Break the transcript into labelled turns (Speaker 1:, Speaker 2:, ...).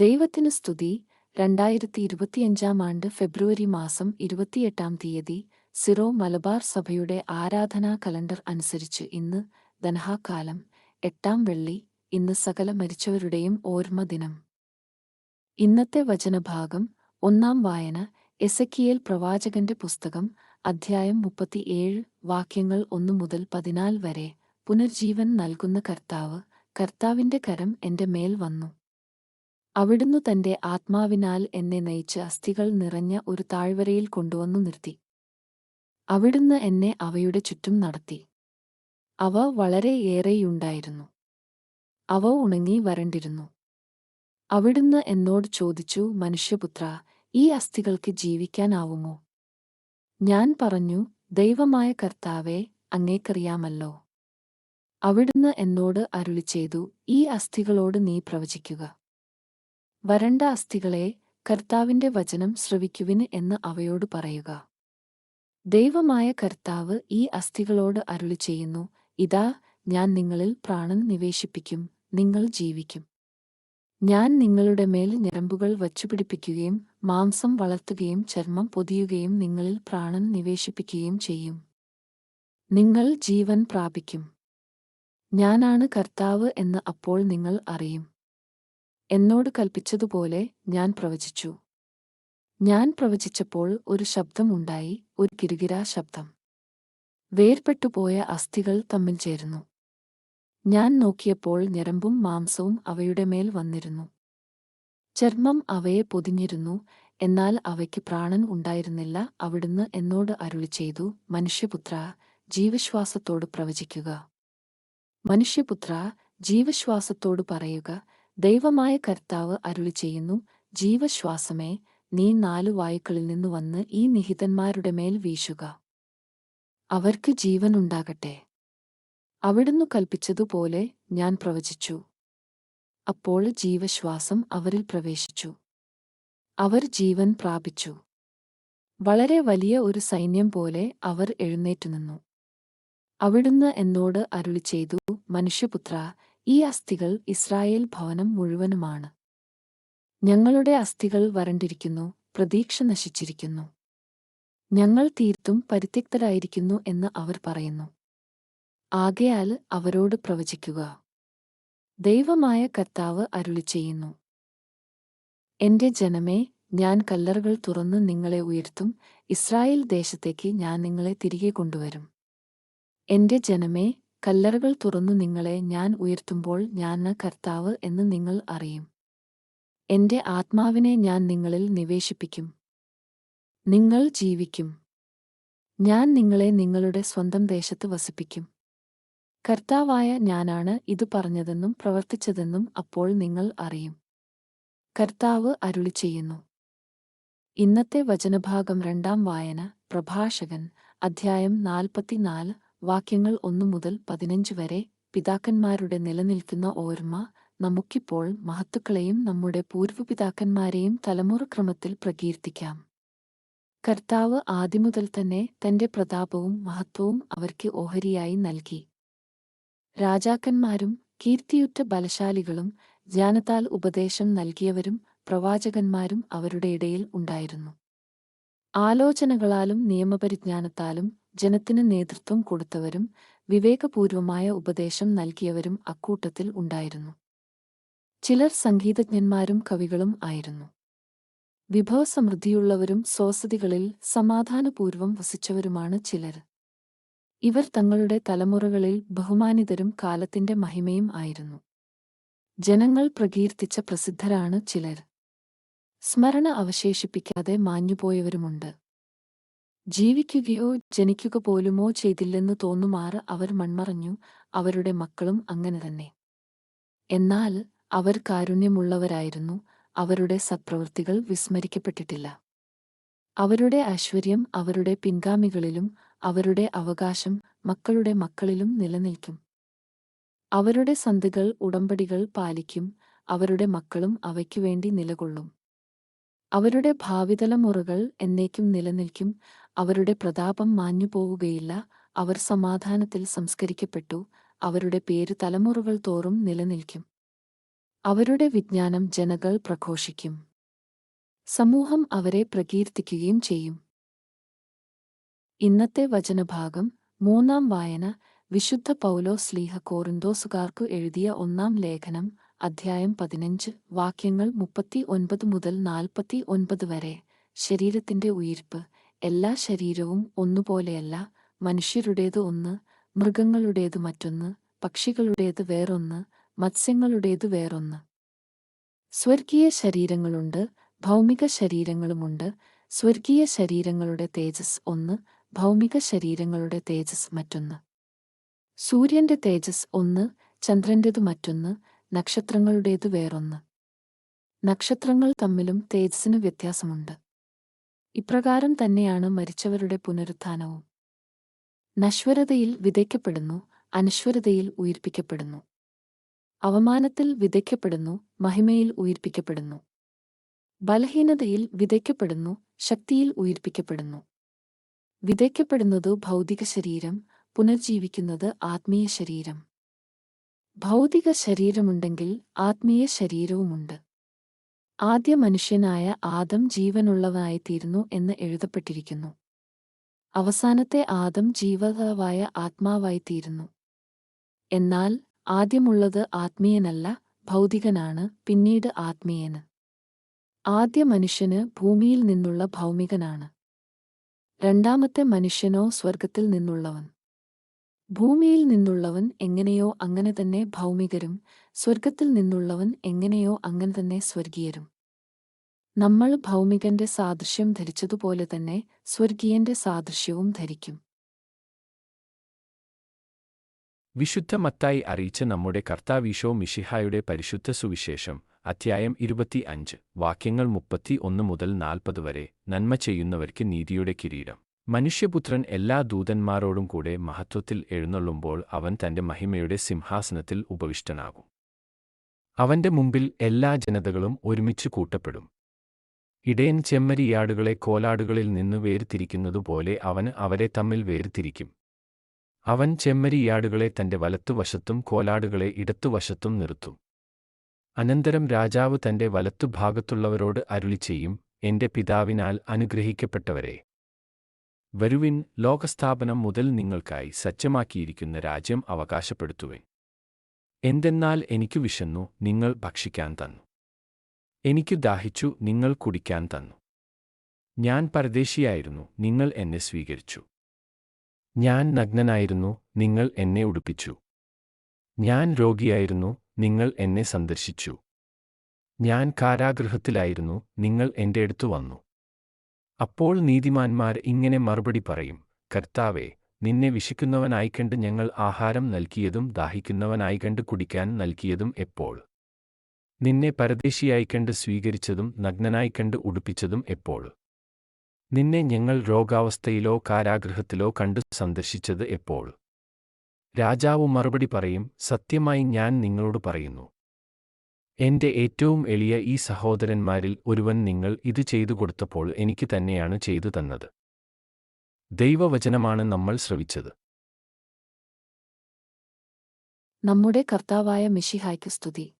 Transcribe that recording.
Speaker 1: ദൈവത്തിന് സ്തുതി. രണ്ടായിരത്തി ഇരുപത്തിയഞ്ചാം ആണ്ട് ഫെബ്രുവരി മാസം ഇരുപത്തിയെട്ടാം തീയതി സിറോ മലബാർ സഭയുടെ ആരാധനാ കലണ്ടർ അനുസരിച്ച് ഇന്ന് ധനഹാക്കാലം എട്ടാം വെള്ളി ഇന്ന് സകല മരിച്ചവരുടെയും ഓർമ്മ ദിനം. ഇന്നത്തെ വചനഭാഗം ഒന്നാം വായന എസക്കിയേൽ പ്രവാചകന്റെ പുസ്തകം അധ്യായം മുപ്പത്തിയേഴ് വാക്യങ്ങൾ ഒന്നു മുതൽ പതിനാല് വരെ. പുനർജീവൻ നൽകുന്ന കർത്താവ് കർത്താവിന്റെ കരം എന്റെ മേൽ വന്നു. അവിടുന്നു തന്റെ ആത്മാവിനാൽ എന്നെ നയിച്ച് അസ്ഥികൾ നിറഞ്ഞ ഒരു താഴ്വരയിൽ കൊണ്ടുവന്നു നിർത്തി. അവിടുന്ന് എന്നെ അവയുടെ ചുറ്റും നടത്തി. അവ വളരെയേറെയുണ്ടായിരുന്നു അവ ഉണങ്ങി വരണ്ടിരുന്നു. അവിടുന്ന് എന്നോട് ചോദിച്ചു മനുഷ്യപുത്ര ഈ അസ്ഥികൾക്ക് ജീവിക്കാനാവുമോ? ഞാൻ പറഞ്ഞു ദൈവമായ കർത്താവെ അങ്ങേക്കറിയാമല്ലോ. അവിടുന്ന് എന്നോട് അരുളി ചെയ്തു ഈ അസ്ഥികളോട് നീ പ്രവചിക്കുക. വരണ്ട അസ്ഥികളെ കർത്താവിന്റെ വചനം ശ്രവിക്കുവിന് എന്ന് അവയോട് പറയുക. ദൈവമായ കർത്താവ് ഈ അസ്ഥികളോട് അരുളി ചെയ്യുന്നു ഇതാ ഞാൻ നിങ്ങളിൽ പ്രാണൻ നിവേശിപ്പിക്കും നിങ്ങൾ ജീവിക്കും. ഞാൻ നിങ്ങളുടെ മേൽ ഞരമ്പുകൾ വച്ചുപിടിപ്പിക്കുകയും മാംസം വളർത്തുകയും ചർമ്മം പൊതിയുകയും നിങ്ങളിൽ പ്രാണൻ നിവേശിപ്പിക്കുകയും ചെയ്യും. നിങ്ങൾ ജീവൻ പ്രാപിക്കും. ഞാനാണ് കർത്താവ് എന്ന് അപ്പോൾ നിങ്ങൾ അറിയും. എന്നോട് കൽപ്പിച്ചതുപോലെ ഞാൻ പ്രവചിച്ചു. ഞാൻ പ്രവചിച്ചപ്പോൾ ഒരു ശബ്ദമുണ്ടായി ഒരു കിരുകിരാ ശബ്ദം. വേർപെട്ടുപോയ അസ്ഥികൾ തമ്മിൽ ചേരുന്നു. ഞാൻ നോക്കിയപ്പോൾ ഞരമ്പും മാംസവും അവയുടെ മേൽ വന്നിരുന്നു. ചർമ്മം അവയെ പൊതിഞ്ഞിരുന്നു എന്നാൽ അവയ്ക്ക് പ്രാണൻ ഉണ്ടായിരുന്നില്ല അവിടുന്ന് എന്നോട് അരുളി ചെയ്തു മനുഷ്യപുത്ര ജീവശ്വാസത്തോട് പ്രവചിക്കുക. മനുഷ്യപുത്ര ജീവശ്വാസത്തോട് പറയുക ദൈവമായ കർത്താവ് അരുളി ചെയ്യുന്നു ജീവശ്വാസമേ നീ നാലു വായുക്കളിൽ നിന്നു വന്ന് ഈ നിഹിതന്മാരുടെ മേൽ വീശുക. അവർക്ക് ജീവനുണ്ടാകട്ടെ അവിടുന്ന് കൽപ്പിച്ചതുപോലെ ഞാൻ പ്രവചിച്ചു. അപ്പോൾ ജീവശ്വാസം അവരിൽ പ്രവേശിച്ചു. അവർ ജീവൻ പ്രാപിച്ചു. വളരെ വലിയ ഒരു സൈന്യം പോലെ അവർ എഴുന്നേറ്റുനിന്നു അവിടുന്ന് എന്നോട് അരുളി ചെയ്തു മനുഷ്യപുത്ര ഈ അസ്ഥികൾ ഇസ്രായേൽ ഭവനം മുഴുവനുമാണ്. ഞങ്ങളുടെ അസ്ഥികൾ വരണ്ടിരിക്കുന്നു പ്രതീക്ഷ നശിച്ചിരിക്കുന്നു. ഞങ്ങൾ തീർത്തും പരിത്യക്തരായിരിക്കുന്നു എന്ന് അവർ പറയുന്നു. ആകയാൽ അവരോട് പ്രവചിക്കുക. ദൈവമായ കർത്താവ് അരുളി ചെയ്യുന്നു എന്റെ ജനമേ ഞാൻ കല്ലറുകൾ തുറന്ന് നിങ്ങളെ ഉയർത്തും ഇസ്രായേൽ ദേശത്തേക്ക് ഞാൻ നിങ്ങളെ തിരികെ കൊണ്ടുവരും. എന്റെ ജനമേ കല്ലറകൾ തുറന്നു നിങ്ങളെ ഞാൻ ഉയർത്തുമ്പോൾ ഞാൻ കർത്താവ് എന്ന് നിങ്ങൾ അറിയും. എന്റെ ആത്മാവിനെ ഞാൻ നിങ്ങളിൽ നിവേശിപ്പിക്കും. നിങ്ങൾ ജീവിക്കും. ഞാൻ നിങ്ങളെ നിങ്ങളുടെ സ്വന്തം ദേശത്ത് വസിപ്പിക്കും. കർത്താവായ ഞാനാണ് ഇത് പറഞ്ഞതെന്നും പ്രവർത്തിച്ചതെന്നും അപ്പോൾ നിങ്ങൾ അറിയും. കർത്താവ് അരുളി ചെയ്യുന്നു. ഇന്നത്തെ വചനഭാഗം രണ്ടാം വായന പ്രഭാഷകൻ അധ്യായം നാൽപ്പത്തിനാല് വാക്യങ്ങൾ ഒന്നു മുതൽ പതിനഞ്ച് വരെ പിതാക്കന്മാരുടെ നിലനിൽക്കുന്ന ഓർമ്മ നമുക്കിപ്പോൾ മഹത്തുക്കളെയും നമ്മുടെ പൂർവപിതാക്കന്മാരെയും തലമുറക്രമത്തിൽ പ്രകീർത്തിക്കാം. കർത്താവ് ആദ്യമുതൽ തന്നെ തന്റെ പ്രതാപവും മഹത്വവും അവർക്ക് ഓഹരിയായി നൽകി. രാജാക്കന്മാരും കീർത്തിയുറ്റ ബലശാലികളും ജ്ഞാനത്താൽ ഉപദേശം നൽകിയവരും പ്രവാചകന്മാരും അവരുടെ ഇടയിൽ ഉണ്ടായിരുന്നു. ആലോചനകളാലും നിയമപരിജ്ഞാനത്താലും ജനത്തിന് നേതൃത്വം കൊടുത്തവരും വിവേകപൂർവമായ ഉപദേശം നൽകിയവരും അക്കൂട്ടത്തിൽ ഉണ്ടായിരുന്നു. ചിലർ സംഗീതജ്ഞന്മാരും കവികളും ആയിരുന്നു. വിഭവസമൃദ്ധിയുള്ളവരും സ്വസതികളിൽ സമാധാനപൂർവം വസിച്ചവരുമാണ് ചിലർ. ഇവർ തങ്ങളുടെ തലമുറകളിൽ ബഹുമാനിതരും കാലത്തിന്റെ മഹിമയും ആയിരുന്നു. ജനങ്ങൾ പ്രകീർത്തിച്ച പ്രസിദ്ധരാണ് ചിലർ. സ്മരണ അവശേഷിപ്പിക്കാതെ മാഞ്ഞുപോയവരുമുണ്ട്. ജീവിക്കുകയോ ജനിക്കുക പോലുമോ ചെയ്തില്ലെന്ന് തോന്നുമാറ് അവർ മൺമറഞ്ഞു. അവരുടെ മക്കളും അങ്ങനെ തന്നെ. എന്നാൽ അവർ കാരുണ്യമുള്ളവരായിരുന്നു. അവരുടെ സത്പ്രവൃത്തികൾ വിസ്മരിക്കപ്പെട്ടിട്ടില്ല. അവരുടെ ഐശ്വര്യം അവരുടെ പിൻഗാമികളിലും അവരുടെ അവകാശം മക്കളുടെ മക്കളിലും നിലനിൽക്കും. അവരുടെ സന്ധികൾ ഉടമ്പടികൾ പാലിക്കും. അവരുടെ മക്കളും അവയ്ക്കുവേണ്ടി നിലകൊള്ളും. അവരുടെ ഭാവിതലമുറകൾ എന്നേക്കും നിലനിൽക്കും. അവരുടെ പ്രതാപം മാഞ്ഞുപോവുകയില്ല അവർ സമാധാനത്തിൽ സംസ്കരിക്കപ്പെട്ടു. അവരുടെ പേര് തലമുറകൾ തോറും നിലനിൽക്കും. അവരുടെ വിജ്ഞാനം ജനകൾ പ്രഘോഷിക്കും. സമൂഹം അവരെ പ്രകീർത്തിക്കുകയും ചെയ്യും. ഇന്നത്തെ വചനഭാഗം മൂന്നാം വായന. വിശുദ്ധ പൗലോ സ്ലീഹ കോറിന്തോസുകാർക്കു എഴുതിയ ഒന്നാം ലേഖനം. അധ്യായം പതിനഞ്ച് വാക്യങ്ങൾ മുപ്പത്തി ഒൻപത് മുതൽ നാൽപ്പത്തി ഒൻപത് വരെ. ശരീരത്തിന്റെ ഉയിർപ്പ് എല്ലാ ശരീരവും ഒന്നുപോലെയല്ല മനുഷ്യരുടേത് ഒന്ന് മൃഗങ്ങളുടേത് മറ്റൊന്ന് പക്ഷികളുടേത് വേറൊന്ന് മത്സ്യങ്ങളുടേത് വേറൊന്ന്. സ്വർഗീയ ശരീരങ്ങളുണ്ട് ഭൗമിക ശരീരങ്ങളുമുണ്ട്. സ്വർഗീയ ശരീരങ്ങളുടെ തേജസ് ഒന്ന് ഭൗമിക ശരീരങ്ങളുടെ തേജസ് മറ്റൊന്ന്. സൂര്യന്റെ തേജസ് ഒന്ന് ചന്ദ്രന്റെതു മറ്റൊന്ന് നക്ഷത്രങ്ങളുടേതു വേറൊന്ന്. നക്ഷത്രങ്ങൾ തമ്മിലും തേജസ്സിന് വ്യത്യാസമുണ്ട്. ഇപ്രകാരം തന്നെയാണ് മരിച്ചവരുടെ പുനരുത്ഥാനവും. നശ്വരതയിൽ വിതയ്ക്കപ്പെടുന്നു അനശ്വരതയിൽ ഉയിർപ്പിക്കപ്പെടുന്നു. അവമാനത്തിൽ വിതയ്ക്കപ്പെടുന്നു മഹിമയിൽ ഉയിർപ്പിക്കപ്പെടുന്നു. ബലഹീനതയിൽ വിതയ്ക്കപ്പെടുന്നു ശക്തിയിൽ ഉയിർപ്പിക്കപ്പെടുന്നു. വിതയ്ക്കപ്പെടുന്നത് ഭൗതിക ശരീരം പുനർജീവിക്കുന്നത് ആത്മീയ ശരീരം ഭൗതിക ശരീരമുണ്ടെങ്കിൽ ആത്മീയ ശരീരവുമുണ്ട്. ആദ്യ മനുഷ്യനായ ആദം ജീവനുള്ളവനായിത്തീരുന്നു എന്ന് എഴുതപ്പെട്ടിരിക്കുന്നു. അവസാനത്തെ ആദം ജീവതാവായ ആത്മാവായിത്തീരുന്നു. എന്നാൽ ആദ്യമുള്ളത് ആത്മീയനല്ല ഭൗതികനാണ് പിന്നീട് ആത്മീയന്. ആദ്യ മനുഷ്യന് ഭൂമിയിൽ നിന്നുള്ള ഭൗമികനാണ്. രണ്ടാമത്തെ മനുഷ്യനോ സ്വർഗത്തിൽ നിന്നുള്ളവൻ. ഭൂമിയിൽ നിന്നുള്ളവൻ എങ്ങനെയോ അങ്ങനെ തന്നെ ഭൗമികരും സ്വർഗത്തിൽ നിന്നുള്ളവൻ എങ്ങനെയോ അങ്ങനെ തന്നെ സ്വർഗീയരും. നമ്മൾ ഭൗമികന്റെ സാദൃശ്യം ധരിച്ചതുപോലെ തന്നെ സ്വർഗീയന്റെ സാദൃശ്യവും ധരിക്കും.
Speaker 2: വിശുദ്ധ മത്തായി അറിയിച്ച നമ്മുടെ കർത്താവീശോ മിഷിഹായുടെ പരിശുദ്ധ സുവിശേഷം അധ്യായം ഇരുപത്തി അഞ്ച് വാക്യങ്ങൾ മുപ്പത്തി ഒന്ന് മുതൽ നാൽപ്പത് വരെ നന്മ ചെയ്യുന്നവർക്ക് നീതിയുടെ കിരീടം. മനുഷ്യപുത്രൻ എല്ലാ ദൂതന്മാരോടും കൂടെ മഹത്വത്തിൽ എഴുന്നള്ളുമ്പോൾ അവൻ തന്റെ മഹിമയുടെ സിംഹാസനത്തിൽ ഉപവിഷ്ടനാകും. അവന്റെ മുമ്പിൽ എല്ലാ ജനതകളും ഒരുമിച്ച് കൂട്ടപ്പെടും. ഇടയൻ ചെമ്മരിയാടുകളെ കോലാടുകളിൽ നിന്ന് വേർതിരിക്കുന്നതുപോലെ അവൻ അവരെ തമ്മിൽ വേർതിരിക്കും. അവൻ ചെമ്മരിയാടുകളെ തന്റെ വലത്തുവശത്തും കോലാടുകളെ ഇടത്തുവശത്തും നിർത്തും. അനന്തരം രാജാവ് തന്റെ വലത്തുഭാഗത്തുള്ളവരോട് അരുളി ചെയ്യും എന്റെ പിതാവിനാൽ അനുഗ്രഹിക്കപ്പെട്ടവരെ വരുവിൻ ലോകസ്ഥാപനം മുതൽ നിങ്ങൾക്കായി സജ്ജമാക്കിയിരിക്കുന്ന രാജ്യം അവകാശപ്പെടുത്തുവേൻ. എന്തെന്നാൽ എനിക്കു വിശന്നു നിങ്ങൾ ഭക്ഷിക്കാൻ തന്നു. എനിക്കു ദാഹിച്ചു നിങ്ങൾ കുടിക്കാൻ തന്നു. ഞാൻ പരദേശിയായിരുന്നു നിങ്ങൾ എന്നെ സ്വീകരിച്ചു. ഞാൻ നഗ്നനായിരുന്നു നിങ്ങൾ എന്നെ ഉടുപ്പിച്ചു. ഞാൻ രോഗിയായിരുന്നു നിങ്ങൾ എന്നെ സന്ദർശിച്ചു. ഞാൻ കാരാഗൃഹത്തിലായിരുന്നു നിങ്ങൾ എന്റെ അടുത്തു വന്നു. അപ്പോൾ നീതിമാന്മാർ ഇങ്ങനെ മറുപടി പറയും കർത്താവേ നിന്നെ വിശിക്കുന്നവനായി കണ്ട് ഞങ്ങൾ ആഹാരം നൽകിയതും ദാഹിക്കുന്നവനായി കണ്ട് കുടിക്കാൻ നൽകിയതും എപ്പോൾ? നിന്നെ പരദേശിയായി കണ്ട് സ്വീകരിച്ചതും നഗ്നനായി കണ്ട് ഉടുപ്പിച്ചതും എപ്പോൾ? നിന്നെ ഞങ്ങൾ രോഗാവസ്ഥയിലോ കാരാഗ്രഹത്തിലോ കണ്ട് സന്ദർശിച്ചത് എപ്പോൾ? രാജാവ് മറുപടി പറയും സത്യമായി ഞാൻ നിങ്ങളോട് പറയുന്നു. എന്റെ ഏറ്റവും എളിയ ഈ സഹോദരന്മാരിൽ ഒരുവൻ നിങ്ങൾ ഇത് ചെയ്തു കൊടുത്തപ്പോൾ എനിക്ക് തന്നെയാണ് ചെയ്തു തന്നത്. ദൈവവചനമാണ് നമ്മൾ ശ്രവിച്ചത്.
Speaker 1: നമ്മുടെ കർത്താവായ മിഷിഹായ്ക്ക് സ്തുതി.